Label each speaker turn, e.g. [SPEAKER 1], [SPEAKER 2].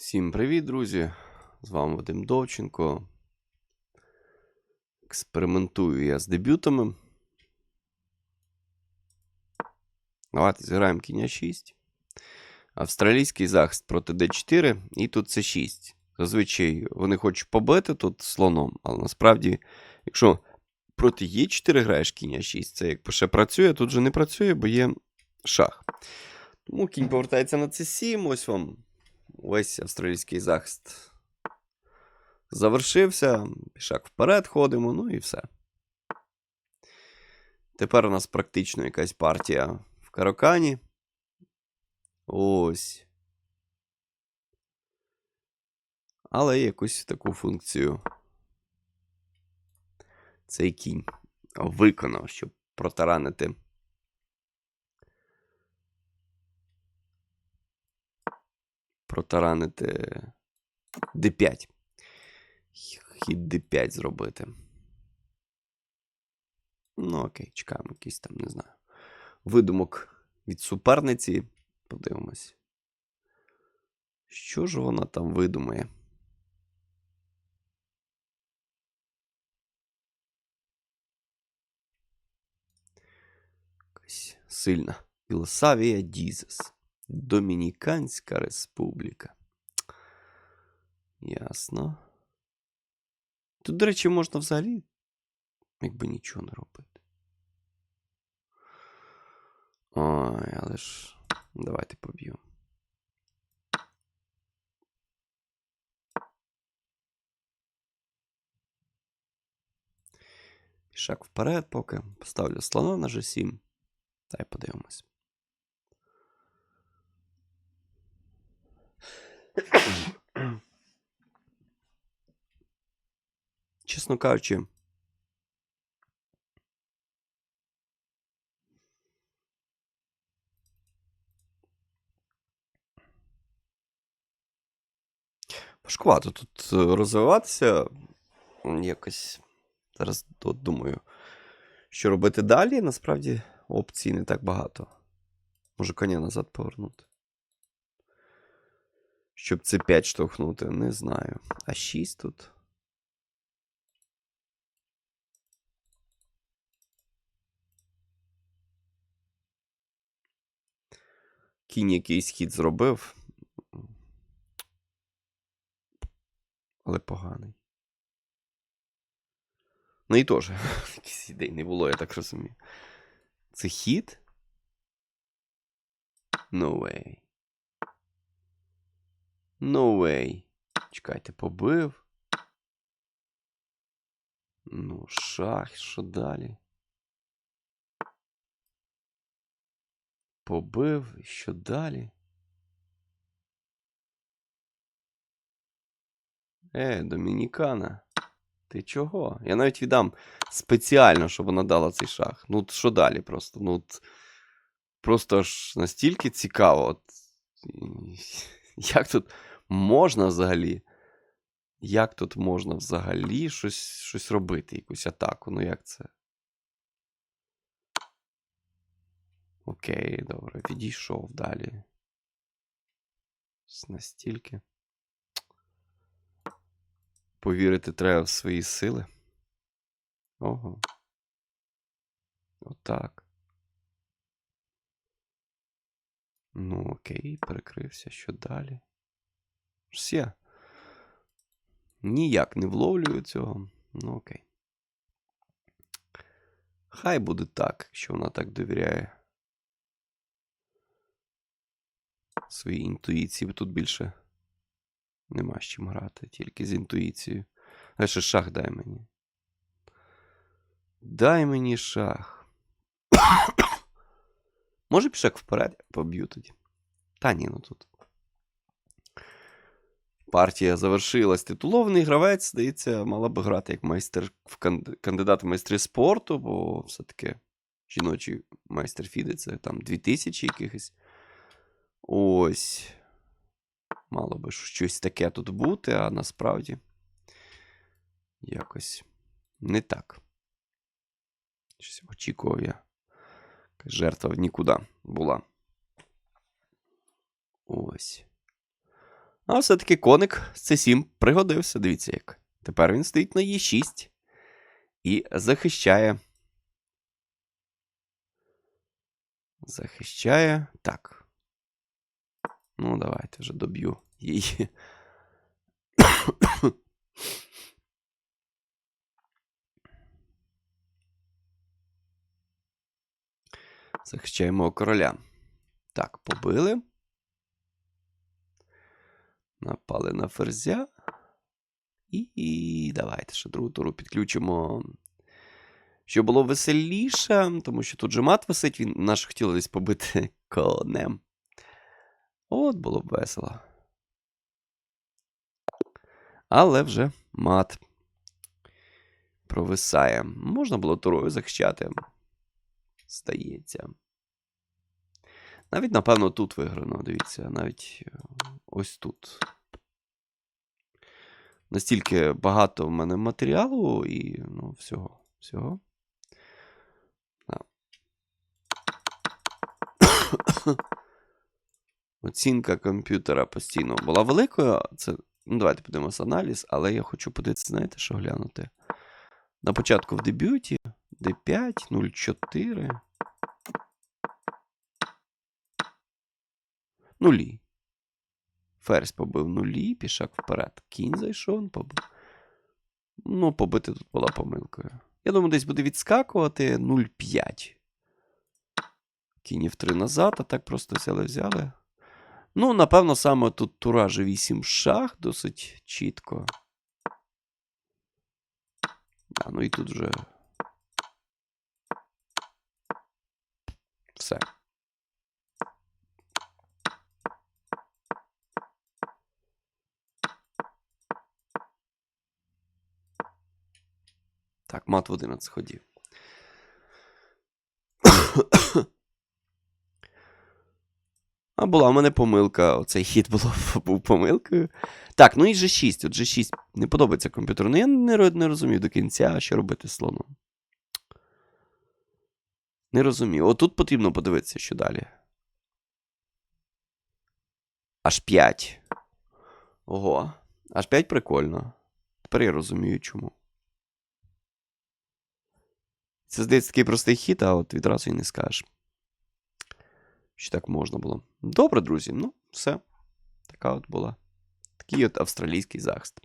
[SPEAKER 1] Всім привіт, друзі! З вами Вадим Довченко. Експериментую я з дебютами. Давайте зіграємо кінь 6. Австралійський захист проти d4, і тут c6. Зазвичай вони хочуть побити тут слоном, але насправді, якщо проти Е4 граєш кінь 6, це якби ще працює, тут же не працює, бо є шах. Тому кінь повертається на c7, ось вам Весь австралійський захист завершився. Пішак вперед ходимо, ну і все. Тепер у нас практично якась партія в Карокані. Ось. Але якусь таку функцію цей кінь виконав, щоб протаранити. Протаранити d5. Хід d5 зробити. Ну, окей, чекаємо якийсь там, не знаю. Видумок від суперниці. Подивимось. Що ж вона там видумає? Якась сильна. Ілосавія Дізес. Домініканська Республіка. Ясно. Тут, до речі, можна взагалі, якби нічого не робити. Ой, але ж. Давайте поб'ємо. Пішак вперед, поки поставлю слона на G7. Та й подивимось. Чесно кажучи. Важкувато тут е, розвиватися. Якось. Зараз думаю, що робити далі. Насправді опцій не так багато. Може коня назад повернути. Щоб це 5 штовхнути, не знаю. А 6 тут. Кінь якийсь хід зробив. Але поганий. Ну і теж. Якісь ідей не було, я так розумію. Це хід? No way. No way. Чекайте, побив. Ну, шах, що далі? Побив, що далі? Е, Домінікана. Ти чого? Я навіть віддам спеціально, щоб вона дала цей шах. Ну, що далі просто? Ну, просто ж настільки цікаво. От, як тут можна взагалі? Як тут можна взагалі щось щось робити, якусь атаку? Ну як це? Окей, добре, відійшов далі. Настільки. Повірити треба в свої сили. Ого. Отак. Ну, окей, перекрився. Що далі? Все. Ніяк не вловлюю цього. Ну, окей. Хай буде так, якщо вона так довіряє. Своїй інтуїції, бо тут більше нема з чим грати, тільки з інтуїцією. А ще шах дай мені. Дай мені шах. Може пішак вперед поб'ю тоді. Та ні, ну тут. Партія завершилась. Титулований гравець, здається, мала би грати як майстер кандидат в майстри спорту, бо все-таки жіночий майстер Фіди це там 2000 якихось. Ось. Мало би щось таке тут бути, а насправді якось не так. Щось очікував я. Жертва нікуди була. Ось. А все-таки коник з С7 пригодився. Дивіться як. Тепер він стоїть на Е6 і захищає. Захищає. Так. Ну, давайте вже доб'ю її. Захищаємо короля. Так, побили. Напали на ферзя. І, давайте ще другу туру підключимо. Щоб було веселіше, тому що тут же мат висить, він наш хотіли десь побити конем. От було б весело. Але вже мат провисає. Можна було турою захищати. Здається. Навіть, напевно, тут виграно, дивіться, навіть е, ось тут. Настільки багато в мене матеріалу і ну, всього. всього. Да. Оцінка комп'ютера постійно була великою. Це, ну, давайте подивимося аналіз, але я хочу подивитися, знаєте, що глянути. На початку в дебюті D5, 0,4. Нулі. Ферзь побив нулі, пішак вперед. Кінь зайшов, побив. Ну, побити тут була помилкою. Я думаю, десь буде відскакувати 0,5. Кінь в 3 назад, а так просто взяли, взяли. Ну, напевно, саме тут тура же 8 шах досить чітко. А, ну і тут вже. Все. Так, мат в 11 ходів. А була в мене помилка. Оцей хід було, був помилкою. Так, ну і G6. От G6 не подобається комп'ютеру. Ну я не, не розумію до кінця, що робити з слоном. Не розумію. Отут потрібно подивитися, що далі. Аж 5. Ого. Аж 5 прикольно. Тепер я розумію, чому. Це здається такий простий хід, а от відразу і не скажеш. Що так можна було. Добре, друзі. Ну, все. Така от була. Такий от австралійський захист.